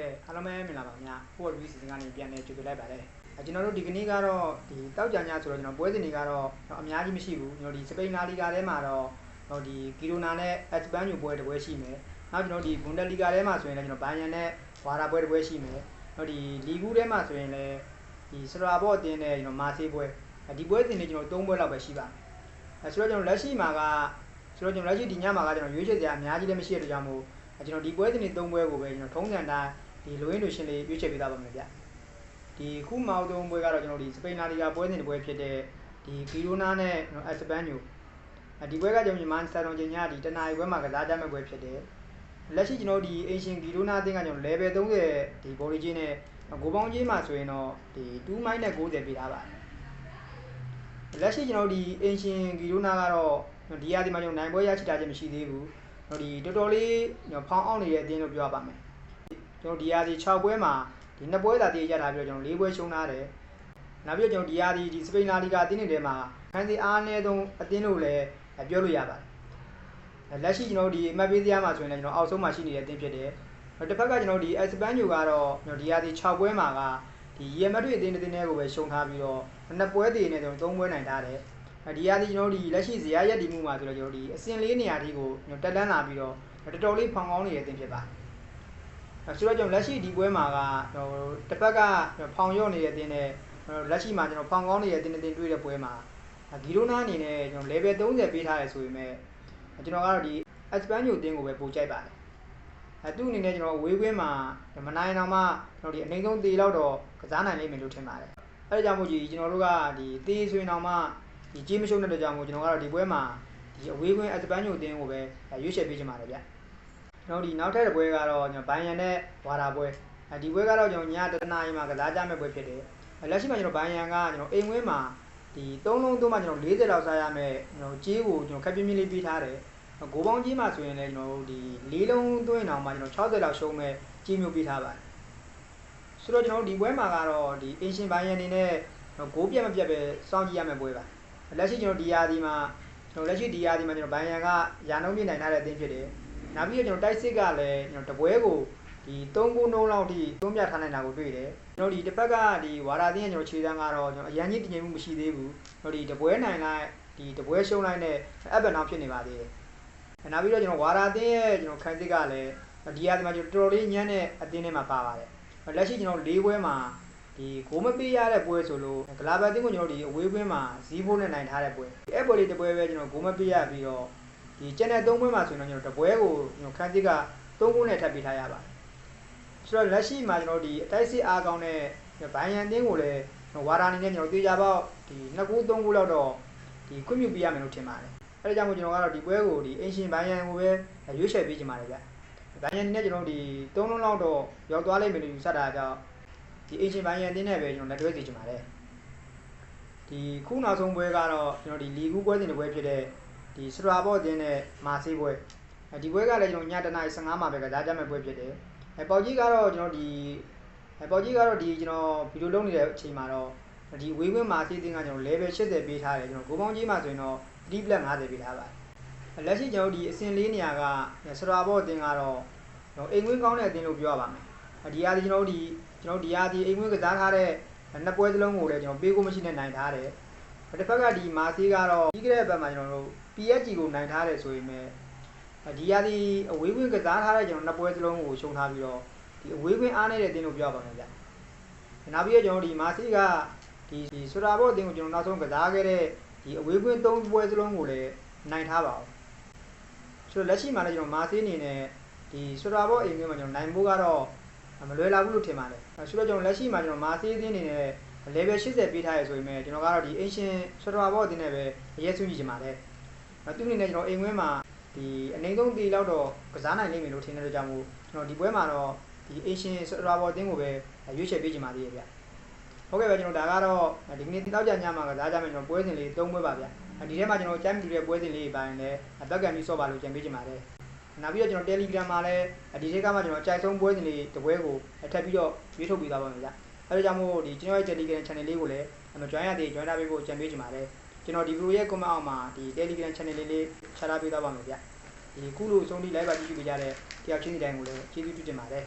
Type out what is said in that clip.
ကဲအားလုံးပဲမင်္ဂလာပါခင်ဗျာကိုယ့် review စီစဉ်ကနေပြန်လည်ကြိုဆိုလိုက်ပါတယ်အဲကျွန်တော်တို့ဒီကနေ့ကတော့ဒီတောက်ကြညဆိုတော့ကျွန်တော်ပွဲစဉ်တွေကတော့အများကြီးမရှိဘူးကျွန်တော်ဒီစပိန်လာလီဂါထဲမှာတော့ဟိုဒီဂီရိုနာနဲ့အက်စပန်ညိုပွဲတစ်ပွဲရှိမယ်နောက်ကျွန်တော်ဒီဘွန်ဒလီဂါထဲမှာဆိုရင်လည်းကျွန်တော်ဘိုင်ယန်နဲ့ဝါရာပွဲတစ်ပွဲရှိမယ်နောက်ဒီလီဂူထဲမှာဆိုရင်လည်းဒီစရာဘော့အတင်းနဲ့ကျွန်တော်မာဆေးပွဲဒီပွဲစဉ်တွေကျွန်တော်၃ပွဲလောက်ပဲရှိပါအဲဆိုတော့ကျွန်တော်လက်ရှိမှာကဆိုတော့ကျွန်တော်လက်ရှိဒီညမှာကကျွန်တော်ရွေးချယ်စရာအများကြီးလည်းမရှိတဲ့အတွက်ကြောင့်မို့ကျွန်တော်ဒီပွဲစဉ်တွေ၃ပွဲကိုပဲကျွန်တော်ထုံးစံတိုင်း ဒီလိုရင်းလိုရှင်လေးရွေးချယ်ပေးသားပါမယ်ဗျဒီခုမောက်တုံးပွဲကတော့ကျွန်တော်ဒီစပိန်လာလီဂါပွဲစဉ်တစ်ပွဲဖြစ်တဲ့ဒီဂီရိုနာနဲ့အက်စပန်ညိုဒီပွဲကကျွန်တော်မြန်မာစတာတော်ချင်းညဒီတနင်္လာပွဲမှာကစားကြမဲ့ပွဲဖြစ်တယ်လက်ရှိကျွန်တော်ဒီအင်ရှင်ဂီရိုနာအသင်းကကျွန်တော် level 30ဒီဘော်လီချင်းနဲ့ဂိုပေါင်းချင်းမှာဆိုရင်တော့ဒီ2မိုင်းနဲ့90ပေးထားပါတယ်လက်ရှိကျွန်တော်ဒီအင်ရှင်ဂီရိုနာကတော့ဒီရာဒီမှာကျွန်တော်နိုင်ပွဲရရှိတာချင်းမရှိသေးဘူးတော့ဒီတော်တော်လေးဖောင်းအောင်နေတဲ့အသင်းလို့ပြောရပါမယ် ကျွန်တော်ဒီရာဒီ6ပွဲမှာဒီ2ပွဲသာတည်ရထားပြီးတော့ကျွန်တော်4ပွဲရှုံးထားတယ်နောက်ပြီးတော့ကျွန်တော်ဒီရာဒီဒီစပိန်လာလီဂါအသင်းတွေထဲမှာခန်းစီအားနည်းဆုံးအသင်းလို့လည်းပြောလို့ရပါတယ်လက်ရှိကျွန်တော်ဒီအမှတ်ပေးစရာမှာဆိုရင်လည်းကျွန်တော်အောက်ဆုံးမှာရှိနေတဲ့အသင်းဖြစ်တယ်တစ်ဖက်ကကျွန်တော်ဒီအက်စပန်ညိုကတော့ကျွန်တော်ဒီရာဒီ6ပွဲမှာကဒီရီယယ်မက်ဒရစ်အသင်းတစ်သင်းတွေကိုပဲရှုံးထားပြီးတော့နှစ်ပွဲတည်နေတယ်ကျွန်တော်3ပွဲနိုင်ထားတယ်ဒီရာဒီကျွန်တော်ဒီလက်ရှိဇရာရက်ဒီမှုမှာဆိုတော့ကျွန်တော်ဒီအစင်လေးနေရာထိကိုကျွန်တော်တက်လန်းလာပြီးတော့တော်တော်လေးဖောင်ကောင်းနေတဲ့အသင်းဖြစ်ပါတယ် ဆိုတော့ကျွန်တော်လက်ရှိဒီပွဲမှာကဟိုတစ်ဖက်ကဖောင်ရော့နေတဲ့အတင်းနဲ့လက်ရှိမှာကျွန်တော်ဖောင်ကောင်းနေတဲ့အတင်းအတင်းတွေ့တဲ့ပွဲမှာဂီရိုနာအနေနဲ့ကျွန်တော် level 30ပေးထားတယ်ဆိုပေမဲ့ကျွန်တော်ကတော့ဒီ Espanyol အတင်းကိုပဲပို့ကြိုက်ပါတယ်အဲသူ့အနေနဲ့ကျွန်တော်ဝေးကွင်းမှာမနိုင်တော့မှကျွန်တော်ဒီအနှိမ့်ဆုံးသေးလောက်တော့ကစားနိုင်လိမ့်မယ်လို့ထင်ပါတယ်အဲဒါကြောင့်မို့ကြီးကျွန်တော်တို့ကဒီသေးဆိုရင်တော့မှဒီကြီးမရှုံတဲ့ကြောင့်မို့ကျွန်တော်ကတော့ဒီပွဲမှာဒီအဝေးကွင်း Espanyol အတင်းကိုပဲရွေးချယ်ပေးချင်ပါတယ်ဗျကျွ န်တော်ဒီနောက်ထပ်တစ်ပွဲကတော့ကျွန်တော်ဘိုင်ယန်နဲ့ဝါတာပွဲဒီပွဲကတော့ကျွန်တော်ညတနာရီမှာကစားကြမဲ့ပွဲဖြစ်တယ်လက်ရှိမှာကျွန်တော်ဘိုင်ယန်ကကျွန်တော်အိမ်ဝင်းမှာဒီ၃လုံးသုံးမှကျွန်တော်40လောက်စားရမယ်ကျွန်တော်ကြေးကိုကျွန်တော်ခက်ပြင်းပြင်းလေးပေးထားတယ်ဂိုးပေါင်းကြီးမှာဆိုရင်လည်းကျွန်တော်ဒီ၄လုံးသွင်းအောင်မှကျွန်တော်60လောက်ရှုံးမဲ့ကြေးမျိုးပေးထားပါတယ်ဆိုတော့ကျွန်တော်ဒီပွဲမှာကတော့ဒီအင်ရှင်ဘိုင်ယန်နေနဲ့ဂိုးပြတ်မပြတ်ပဲစောင့်ကြည့်ရမယ့်ပွဲပါလက်ရှိကျွန်တော်ဒီယာဒီမှာကျွန်တော်လက်ရှိဒီယာဒီမှာကျွန်တော်ဘိုင်ယန်ကရာနှုန်းပြနိုင်ထားတဲ့အသင်းဖြစ်တယ် နောက်ပြီးတော့ကျွန်တော်တိုက်စစ်ကလည်းကျွန်တော်တပွဲကိုဒီ3ခုနှုံးလောက်ထိသုံးပြထားနိုင်တာကိုတွေ့တယ်ကျွန်တော်ဒီတစ်ဖက်ကဒီဝါရာသင်းရဲ့ကျွန်တော်ခြေတန်းကတော့ကျွန်တော်အရန်ကြီးတည်ငြိမ်မှုမရှိသေးဘူးကျွန်တော်ဒီတပွဲနိုင်လိုက်ဒီတပွဲရှုံးလိုက်နဲ့အပ်ဘန်အောင်ဖြစ်နေပါသေးတယ်နောက်ပြီးတော့ကျွန်တော်ဝါရာသင်းရဲ့ကျွန်တော်ခံစစ်ကလည်းဒီဟာဒီမှာကျွန်တော်တော်တော်လေးညံ့တဲ့အသင်းထဲမှာပါပါတယ်လက်ရှိကျွန်တော်၄ပွဲမှာဒီဂိုးမပေးရတဲ့ပွဲဆိုလို့ဂလာဘတ်တင်းကိုကျွန်တော်ဒီအဝေးကွင်းမှာဇီးဖိုးနဲ့နိုင်ထားတဲ့ပွဲအဲ့ပွဲလေးတစ်ပွဲပဲကျွန်တော်ဂိုးမပေးရပြီးတော့ ဒီကျန်တဲ့၃ပွဲမှာဆိုရင်တော့ကျွန်တော်တပွဲကိုကျွန်တော်ခန်းစစ်က၃ခုနဲ့ထပ်ပေးထားရပါတယ်ဆိုတော့လက်ရှိမှာကျွန်တော်ဒီအတိုက်စစ်အားကောင်းတဲ့ဘိုင်ယန်တင်းကိုလည်းဝါရာအနေနဲ့ကျွန်တော်တေချာပေါက်ဒီ2ခု3ခုလောက်တော့ဒီခွင့်ပြုပေးရမယ်လို့ထင်ပါတယ်အဲဒါကြောင့်မို့ကျွန်တော်ကတော့ဒီပွဲကိုဒီအင်ရှင်ဘိုင်ယန်ကိုပဲရွေးချယ်ပေးချင်ပါတယ်ဗျဘိုင်ယန်နဲ့ကျွန်တော်ဒီ3လုံးလောက်တော့ရောက်သွားလိမ့်မယ်လို့ယူဆတာကြောင့်ဒီအင်ရှင်ဘိုင်ယန်တင်းနဲ့ပဲကျွန်တော်လက်တွဲစီချင်ပါတယ်ဒီခုနောက်ဆုံးပွဲကတော့ကျွန်တော်ဒီလီဂူပွဲစဉ်တစ်ပွဲဖြစ်တဲ့ ဒီစထရာဘော့တင်းနဲ့မာဆေးပွဲဒီပွဲကလည်းကျွန်တော်ညတနား15မှာပဲကစားကြမဲ့ပွဲဖြစ်တယ်အဲပေါကြီးကတော့ကျွန်တော်ဒီအဲပေါကြီးကတော့ဒီကျွန်တော်ဗီဒီယိုလုပ်နေတဲ့အချိန်မှာတော့ဒီဝေးဝင်းမာစီးတင်းကကျွန်တော် level 80ပေးထားတယ်ကျွန်တော်ဂိုးပေါင်းကြီးမှာဆိုရင်တော့3 black 50ပေးထားပါတယ်လက်ရှိကျွန်တော်ဒီအစင်လေးနေရာကစရာဘော့အတင်းကတော့ကျွန်တော်အိမ်ဝင်းကောင်းတဲ့အတင်းလို့ပြောရပါမယ်ဒီဟာဒီကျွန်တော်ဒီကျွန်တော်ဒီဟာဒီအိမ်ဝင်းကစားထားတဲ့နှစ်ပွဲစလုံးကိုလည်းကျွန်တော်ပေးကိုမရှိနဲ့နိုင်ထားတယ် တစ်ဖက်ကဒီမာစီးကတော့ပြီးခဲ့တဲ့ဘက်မှာကျွန်တော်တို့ PSG ကိုနိုင်ထားတယ်ဆိုရင်ဒီဟာဒီအဝေးဝင်းကစားထားတဲ့ကျွန်တော်နှစ်ပွဲစလုံးကိုရှုံးထားပြီးတော့ဒီအဝေးကွင်းအားနေတဲ့တင်းလို့ပြောပါမယ်ဗျ။နောက်ပြီးတော့ကျွန်တော်ဒီမာစီကဒီဆိုရာဘော့အတင်းကိုကျွန်တော်နောက်ဆုံးကစားခဲ့တဲ့ဒီအဝေးကွင်း၃ပွဲစလုံးကိုလည်းနိုင်ထားပါအောင်။ဆိုတော့လက်ရှိမှာလည်းကျွန်တော်မာစီအနေနဲ့ဒီဆိုရာဘော့အိမ်ကွင်းမှာကျွန်တော်နိုင်ဖို့ကတော့မလွယ်လာဘူးလို့ထင်ပါတယ်။ဆိုတော့ကျွန်တော်လက်ရှိမှာကျွန်တော်မာစီအတင်းအနေနဲ့ level 80ပေးထားရဆိုရင်ပဲကျွန်တော်ကတော့ဒီ ancient ဆိုရာဘော့အတင်းနဲ့ပဲအရေးဆွကြည့်ချင်ပါတယ်။သူအနေနဲ့ကျွန်တော်အိမ်ကွင်းမှာဒီအနေဆုံးတီလောက်တော့ကစားနိုင်နိုင်မယ်လို့ထင်တဲ့ကြောင့်မို့ကျွန်တော်ဒီပွဲမှာတော့ဒီ Asian Server အသင်းကိုပဲရွေးချယ်ပေးချင်ပါသေးရဲ့ဗျဟုတ်ကဲ့ဗျကျွန်တော်ဒါကတော့ဒီကနေ့တောက်ကြညမှာကစားကြမယ်ကျွန်တော်ပွဲစဉ်လေး၃ပွဲပါဗျဒီထဲမှာကျွန်တော်ကြိုက်မိတဲ့ပွဲစဉ်လေးပိုင်းလည်းဘက်ကန်ပြီးဆော့ပါလို့ကြံပေးချင်ပါတယ်နောက်ပြီးတော့ကျွန်တော် Telegram မှာလည်းဒီထဲကမှကျွန်တော်အကြိုက်ဆုံးပွဲစဉ်လေးတစ်ပွဲကိုထပ်ပြီးတော့ရွေးထုတ်ပေးသွားပါမယ်ဗျ အဲဒါကြောင့်မို့ဒီကျွန်တော်ရဲ့ Telegram channel လေးကိုလည်းအမ join ရသေး join ထားပေးဖို့ကြံပေးချင်ပါတယ်ကျွန်တော်ဒီ video ရဲ့ comment အောက်မှာဒီ Telegram channel လေးလေးချထားပေးသွားပါမယ်ဗျဒီခုလိုဆုံးထိ live ပါကြည့်ကြကြတဲ့တယောက်ချင်းစီတိုင်းကိုလည်းကျေးဇူးပြုတင်ပါတယ်